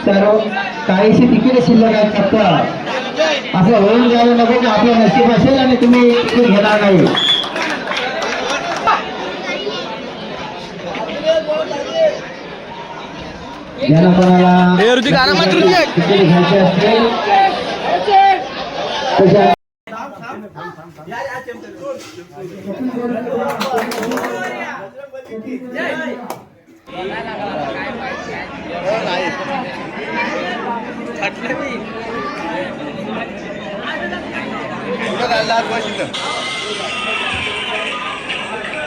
तर काहीशी तिकीट शिल्लक आहेत फक्त असं होऊन जायला नको की आपलं नशीब असेल आणि तुम्ही घेणार नाही ज्याला कोणाला ऋतिक, आरामात ऋतिक. तिकीट घ्यायचे असतील त्याच्या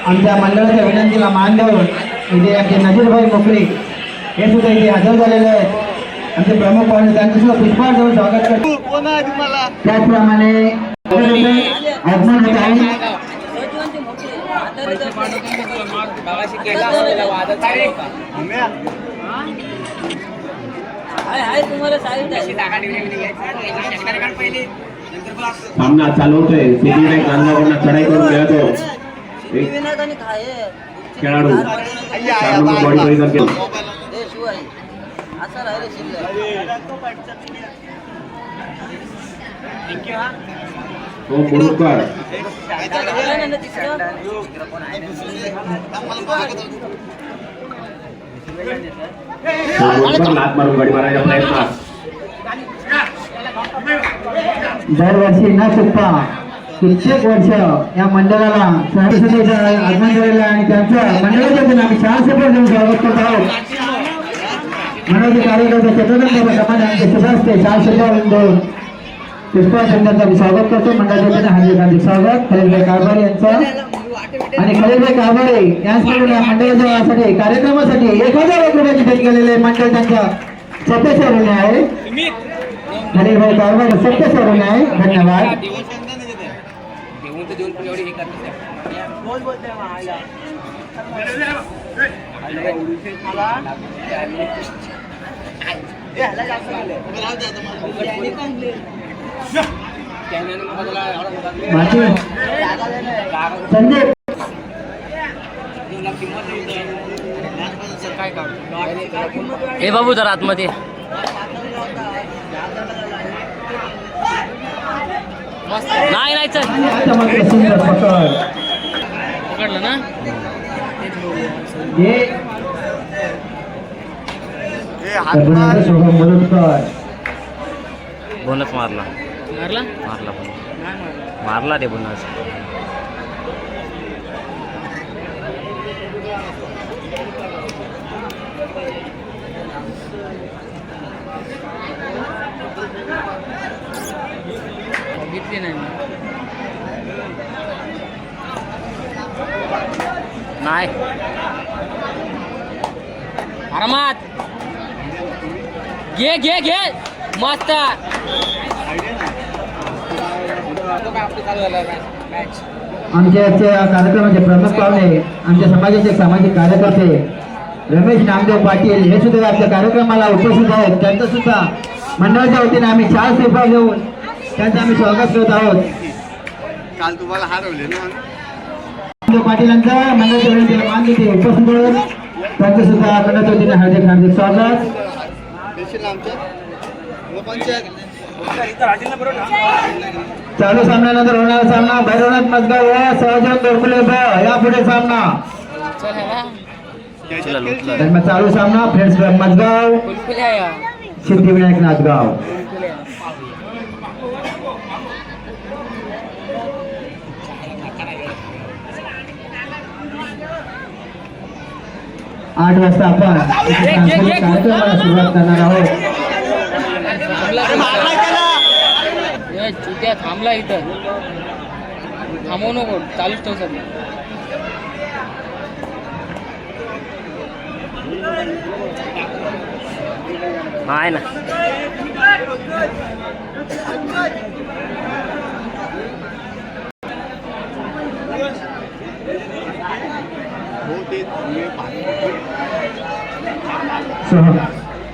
आमच्या मंडळाच्या विनंतीला मान देऊन इथे आमचे नजीरभाई मोकळे हे सुद्धा इथे हजर झालेले आहेत. आमचे प्रमुख पाहुणे त्यांचं सुद्धा पुष्पार देऊन स्वागत करतो. त्याचप्रमाणे आगमन होत आहे सामना चालू होतोय सिद्धिविनायक नांदगावकडनं चढाई करून खेळतो. एक खेळाडू. बॉडी परिधान केलं असं राहिले शिल्लक. हो, तो बोडकर हो, लात मारून गाडी मारायच्या प्रयत्नात दरवर्षी न चुकता कित्येक वर्ष या मंडळाला सहसदेचं आगमन झालेलं आहे आणि त्यांचं मंडळाच्या वतीनं आम्ही चार सफर देऊन स्वागत करत आहोत. मनोजी कार्यकर्ते चतुर्थ समाज आमचे सदस्य चार सफर पुष्पा पुष्पाचंदाचं मी स्वागत करतो. मंडळाच्या हार्दिक हार्दिक स्वागत. खलीलभाई कारभारी यांचा. आणि खलीलभाई कारभारे यांच्याकडून या मंडळाच्या कार्यक्रमासाठी एक हजार रुपयाची भेट केलेले मंडळ त्यांच्या सत्य ऋण आहे. खलीलभाई कारभारे सत्य ऋण आहे. धन्यवाद. माझी संजय हे बाबू जरा आतमध्ये. नाही नाही चल. आता मात्र सुंदर पकड पकडलं ना हे बोनस मारला. मारला? मारला बोनस मारला. रे बोनस बघितली नाही. नाही. आरामात. घे घे घे. मस्त. आमच्या आजच्या कार्यक्रमाचे प्रमुख पाहुणे आमच्या समाजाचे सामाजिक कार्यकर्ते रमेश नामदेव पाटील हे सुद्धा आमच्या कार्यक्रमाला उपस्थित आहेत. त्यांचं सुद्धा मंडळाच्या वतीने आम्ही चार सेफा घेऊन त्यांचं आम्ही स्वागत करत आहोत. काल तुम्हाला हरवले ना? नामदेव पाटीलांचं मंडळाच्या विनंतीला मान देते उपस्थित आहेत त्यांचं सुद्धा मंडळाच्या वतीने हार्दिक हार्दिक स्वागत. आमच्या चालू सामन्यानंतर होणारा सामना. भैरवनाथ मजगाव व सहजन दोरकुले ब सामना. चल सामना. Friends club Mazgaon. हा. सिद्धिविनायक नाथगाव. आठ वाजता कार्यक्रमाला सुरुवात करणार आहोत. ए, चुत्या थांबला इथं. थांबवू नको चालूच ठेव सगळं. आहे ना. हो ते पाणी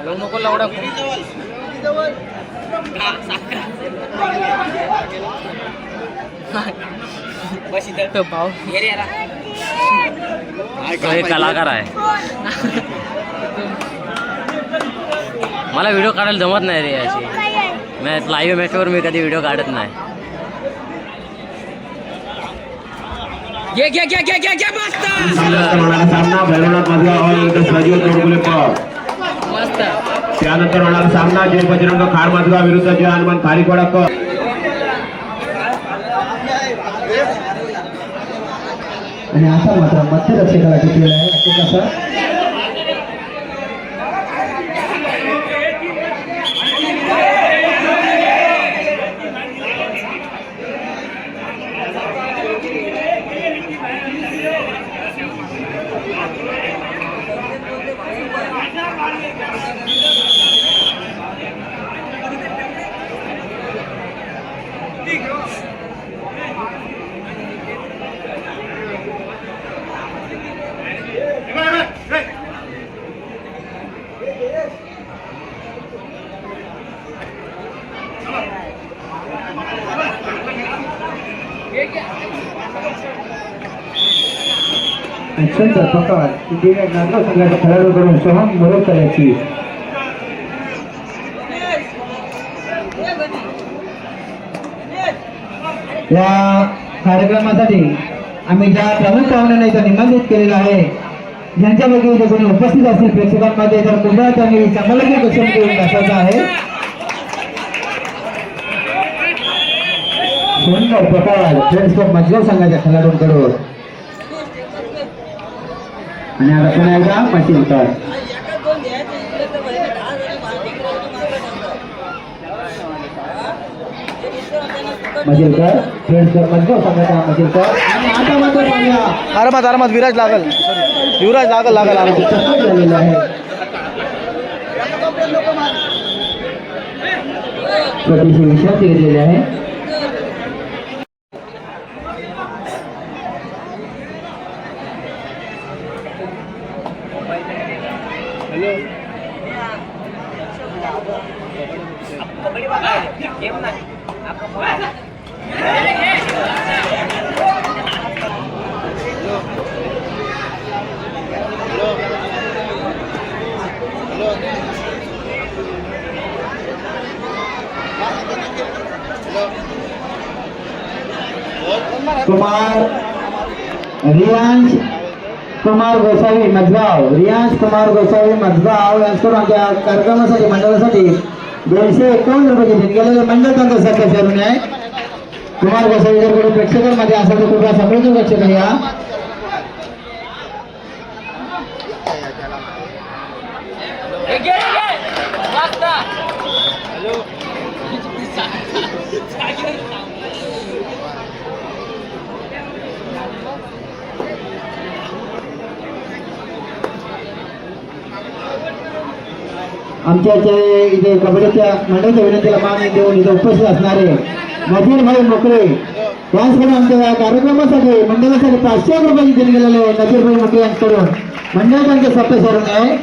हॅलो नको लावडा बस इथं. भाऊ. कलाकार आहे. मला व्हिडिओ काढायला जमत नाही रे अशी मॅच लाईव्ह मॅचवर मी कधी व्हिडिओ काढत नाही. घे घे घे घे घे घे मस्त सामना भैरवनाथ मधगाव हॉल विरुद्ध सजीव तोडगुले मस्त त्यानंतर होणार सामना. जय बजरंग खार विरुद्ध जय हनुमान खारीकोडक. आणि आता मात्र मध्यरक्षकाला टिकलेला आहे. कसं अत्यंत प्रकार इंडिया नाटक संघाच्या खेळाडूकडून सोहम मदत करायची. या कार्यक्रमासाठी आम्ही ज्या प्रमुख पाहुण्यांना इथं निमंत्रित केलेलं आहे ज्यांच्यापैकी इथे कोणी उपस्थित असतील प्रेक्षकांमध्ये तर पुन्हा त्यांनी चांगलं दर्शन करून दाखवायचं आहे. सुंदर प्रकार फ्रेंड्स ऑफ मजगाव संघाच्या खेळाडूंकडून. आणि आता पुन्हा एकदा मशीन तर मजिलकर फ्रेंड्स ऑफ मजगाव संघाच्या मजिलकर. आता मात्र आरामात आरामात विराज लागल. युवराज लागल लागल झालेलं आहे. छोटीशी विश्रांती घेतलेली आहे. कुमार रियांश कुमार गोसावी मजगाव रियांश कुमार गोसावी मजगाव यांच्याकडून आमच्या कार्यक्रमासाठी मंडळासाठी दोनशे एकावन्न रुपये घेतले गेलेले मंडळ त्यांचा सत्य ठरून आहे. कुमार गोसावी जर कोणी प्रेक्षकांमध्ये असेल तर कृपया समृद्ध लक्ष द्या घे घे घे मस्त आमच्या इथे इथे कबड्डीच्या मंडळाच्या विनंतीला मान देऊन इथे उपस्थित असणारे नजीर भाई मोकळे. यांच्याकडून आमच्या या कार्यक्रमासाठी मंडळासाठी पाचशे रुपयाची दिली गेलेले नजीर भाई मोकळे यांच्याकडून. मंडळ त्यांचे सत्य सरून आहे.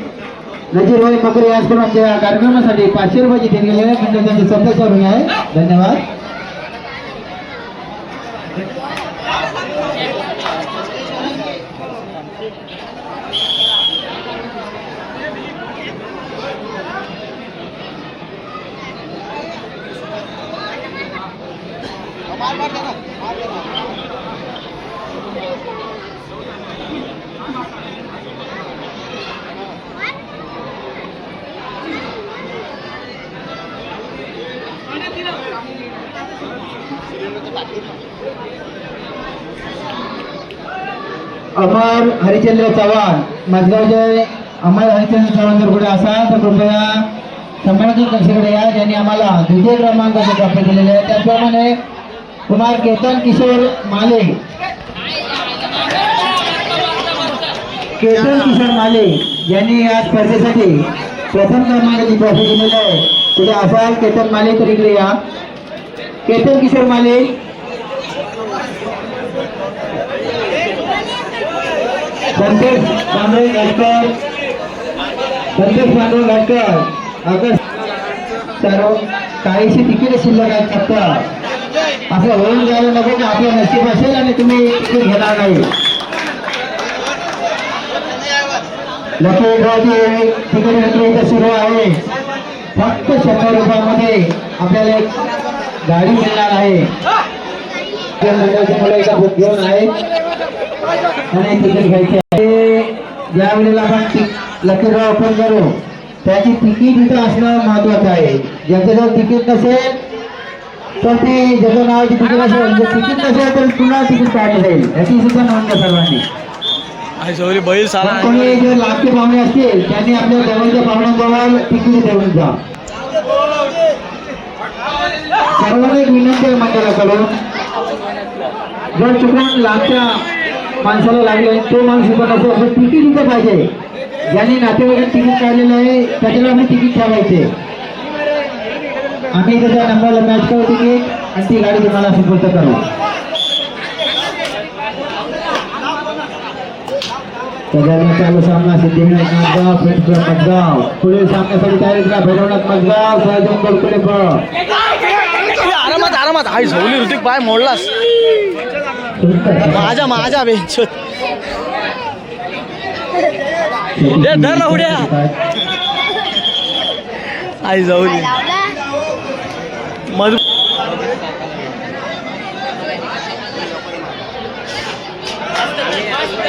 नजीर भाई मोकळे यांच्याकडून आमच्या या कार्यक्रमासाठी पाचशे रुपयाची दिली गेलेले मंडळ त्यांचे सत्य सरून आहे. धन्यवाद. अमर हरिचंद्र चव्हाण माझगावचे अमर हरिचंद्र चव्हाण जर कुठे असाल तर कृपया संभाजी कक्षेकडे या ज्यांनी आम्हाला द्वितीय क्रमांक प्राप्त केलेले आहे त्याचप्रमाणे कुमार केतन किशोर माले. केतन किशोर माले यांनी या स्पर्धेसाठी प्रथम क्रमांकाची ट्रॉफी दिलेली आहे. कुठे असाल केतन माले तर इकडे या. केतन किशोर माले. संतोष पांडुरंग घाटकर संतोष पांडुरंग घाटकर अगं सर्व काहीशी तिकीट शिल्लक आहेत आता असं होऊन जायला नको की आपलं नशीब असेल आणि तुम्ही तिकीट घेणार नाही. लकी ड्रॉची तिकीट विक्री इथं सुरू आहे. फक्त शंभर रुपयामध्ये आपल्याला एक गाडी मिळणार आहे. त्या मुलं बुक घेऊन आहे. आणि तिकीट घ्यायचे आहे. ज्या वेळेला आपण लकी ड्रॉ ओपन करू त्याची तिकीट इथं असणं महत्वाचं आहे. ज्याच्याजवळ तिकीट नसेल तर ते ज्याचं नावाची तिकीट असेल जर तिकीट नसेल तर पुन्हा तिकीट काढलं जाईल याची सुद्धा नोंद घ्या सर्वांनी. बैल कोणी जे लाखचे पाहुणे असतील त्यांनी आपल्या जवळच्या पाहुण्यांजवळ तिकीट देऊन जा. सर्वांना एक विनंती आहे मंडळाकडून. जर चुकून लाखच्या माणसाला लागले तो माणूस उभा नसेल तर तिकीट इथं पाहिजे. ज्यांनी नातेवाईकांनी तिकीट काढलेलं आहे त्याच्याला आम्ही तिकीट ठेवायचे आम्ही त्याच्या नंबरला मॅच करू तिकीट आणि ती गाडी तुम्हाला सुपूर्द करू. चालू सामना सिद्धिविनायक मजगाव फ्रेंड्स क्लब मजगाव. पुढील सामन्यासाठी तयारी करा भैरवनाथ मजगाव सहजून आरामात आरामात. आई झोली ऋतिक पाय मोडलास. माझ्या माझ्या बेंच दे, धर ना उड्या. आई झोली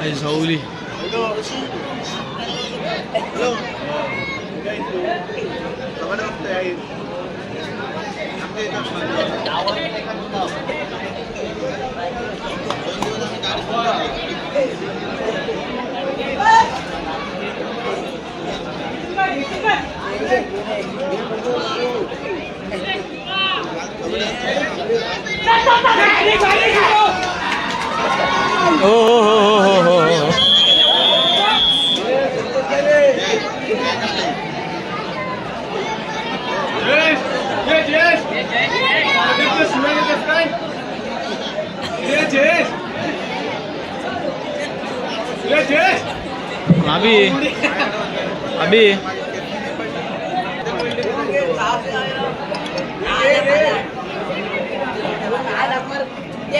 आई झोली हो हो हो हो हो. हो हो अभी अभी।